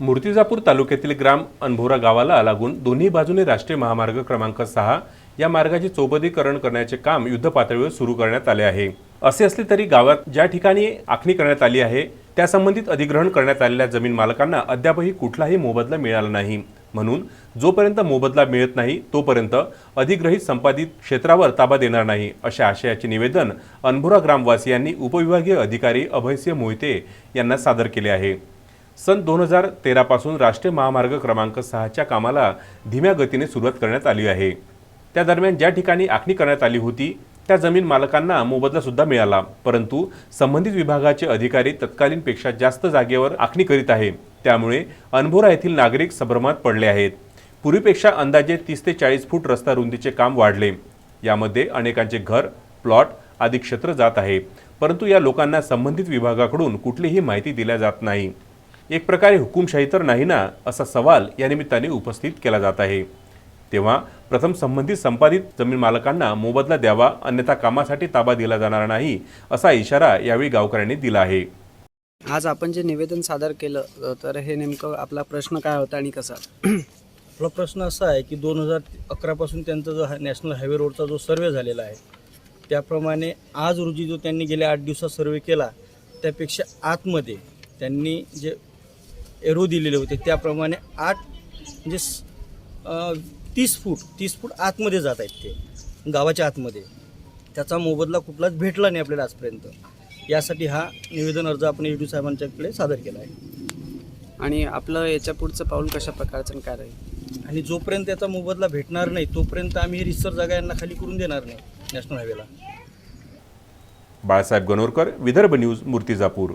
मूर्तिजापूर तालुक्यातील ग्राम अनभोरा गावाला लागून दोन्ही बाजूने राष्ट्रीय महामार्ग क्रमांक सहा या मार्गाचे चौपदीकरण करण्याचे काम युद्धपातळीवर सुरू करण्यात आले आहे. असे असले तरी गावात ज्या ठिकाणी आखणी करण्यात आली आहे त्या संबंधित अधिग्रहण करण्यात आलेल्या जमीन मालकांना अद्यापही कुठलाही मोबदला मिळाला नाही. म्हणून जोपर्यंत मोबदला मिळत नाही तोपर्यंत अधिग्रहित संपादित क्षेत्रावर ताबा देणार नाही अशा आशयाचे निवेदन अनभोरा ग्रामवासियांनी उपविभागीय अधिकारी अभयसिंह मोहिते यांना सादर केले आहे. सन दोन हजार तेरापासून राष्ट्रीय महामार्ग क्रमांक सहाच्या कामाला धीम्या गतीने सुरुवात करण्यात आली आहे. त्या दरम्यान ज्या ठिकाणी आखणी करण्यात आली होती त्या जमीन मालकांना मोबदला सुद्धा मिळाला. परंतु संबंधित विभागाचे अधिकारी तत्कालीनपेक्षा जास्त जागेवर आखणी करीत आहे. त्यामुळे अनभोरा येथील नागरिक संभ्रमात पडले आहेत. पूर्वीपेक्षा अंदाजे तीस ते चाळीस फूट रस्ता रुंदीचे काम वाढले. यामध्ये अनेकांचे घर प्लॉट आदी क्षेत्र जात आहे. परंतु या लोकांना संबंधित विभागाकडून कुठलीही माहिती दिल्या जात नाही. एक प्रकारे हुकुमशाही तर नाही ना असा सवाल या निमित्ताने उपस्थित केला जात आहे. तेव्हा प्रथम संबंधित संपादित जमीन मालकांना मोबदला द्यावा अन्यथा कामासाठी ताबा दिला जाणार नाही असा इशारा यावेळी गावकऱ्यांनी दिला आहे. आज आपण जे निवेदन सादर केलं तर हे नेमकं आपला प्रश्न काय होता आणि कसा? आपला प्रश्न असा आहे की दोन हजार अकरापासून त्यांचा जो हा नॅशनल हायवे रोडचा जो सर्वे झालेला आहे त्याप्रमाणे आज रोजी जो त्यांनी गेल्या आठ दिवसात सर्वे केला त्यापेक्षा आतमध्ये त्यांनी जे एरो दिलेले होते. त्याप्रमाणे आठ म्हणजे तीस फूट तीस फूट आतमध्ये जात आहेत ते गावाच्या आतमध्ये. त्याचा मोबदला कुठलाच भेटला नाही आपल्याला आजपर्यंत. यासाठी हा निवेदन अर्ज आपण एडी साहेबांच्याकडे सादर केला आहे. आणि आपलं याच्या पुढचं पाऊल कशा प्रकारचं आणि काय राहील? आणि जोपर्यंत त्याचा मोबदला भेटणार नाही तोपर्यंत आम्ही ही रिसर जागा यांना खाली करून देणार नाही नॅशनल हायवेला. बाळासाहेब गणोरकर विदर्भ न्यूज मूर्तिजापूर.